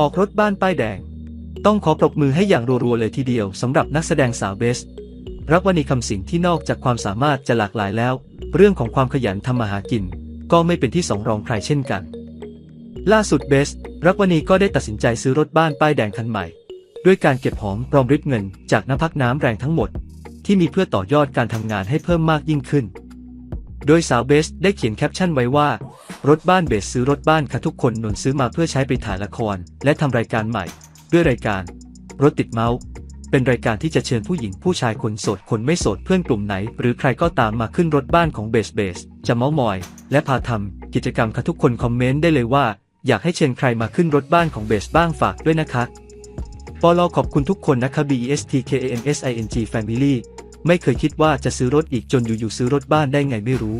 ออกรถบ้านป้ายแดง ต้องขอปรบมือให้อย่างรัวๆเลยทีเดียวสำหรับนักแสดงสาวเบส รักวณีคำสิงที่นอกจากความสามารถจะหลากหลายแล้ว เรื่องของความขยันทำมาหากิน ก็ไม่เป็นที่สองรองใครเช่นกัน ล่าสุดเบส รักวณีก็ได้ตัดสินใจซื้อรถบ้านป้ายแดงคันใหม่ ด้วยการเก็บหอมรอมริบเงินจากน้ำพักน้ำแรงทั้งหมด ที่มีเพื่อต่อยอดการทำงานให้เพิ่มมากยิ่งขึ้น โดยสาวเบสได้เขียนแคปชั่นไว้ว่า รถบ้านเบสซื้อรถบ้านค่ะทุกคนนนซื้อมาเพื่อใช้ไปถ่ายละคร และทำรายการใหม่ ด้วยรายการ รถติดเมาส์เป็นรายการที่จะเชิญผู้หญิงผู้ชายคนโสดคนไม่โสดเพื่อนกลุ่มไหน หรือใครก็ตามมาขึ้นรถบ้านของเบสเบสจะเมามอย และพาทำกิจกรรมค่ะทุกคนคอมเมนต์ได้เลยว่า อยากให้เชิญใครมาขึ้นรถบ้านของเบสบ้างฝากด้วยนะคะปอลอขอบคุณทุกคนนะคะ B E S T K A M S I N G Family ไม่เคยคิดว่าจะซื้อรถอีกจนอยู่ๆซื้อรถบ้านได้ไงไม่รู้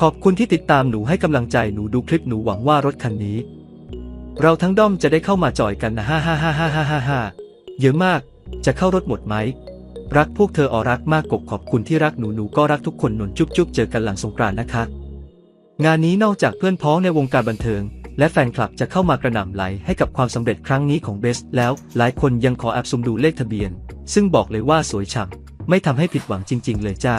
ขอบคุณที่ติดตามหนูให้กำลังใจหนูดูคลิปหนูหวังว่ารถคันนี้ เราทั้งด้อมจะได้เข้ามาจอยกันนะฮ่าฮ่าฮ่าฮ่าฮ่าฮ่าฮ่าเยอะมาก จะเข้ารถหมดไหม รักพวกเธอออรักมากกบขอบคุณที่รักหนูหนูก็รักทุกคนหนนจุ๊บจุ๊บเจอกันหลังสงกรานต์นะคะ งานนี้นอกจากเพื่อนพ้องในวงการบันเทิงและแฟนคลับจะเข้ามากระหน่ำไหลให้กับความสำเร็จครั้งนี้ของเบสแล้วหลายคนยังขอแอบซุมดูเลขทะเบียน ซึ่งบอกเลยว่าสวยฉ่ำ ไม่ทำให้ผิดหวังจริง ๆ เลยจ้า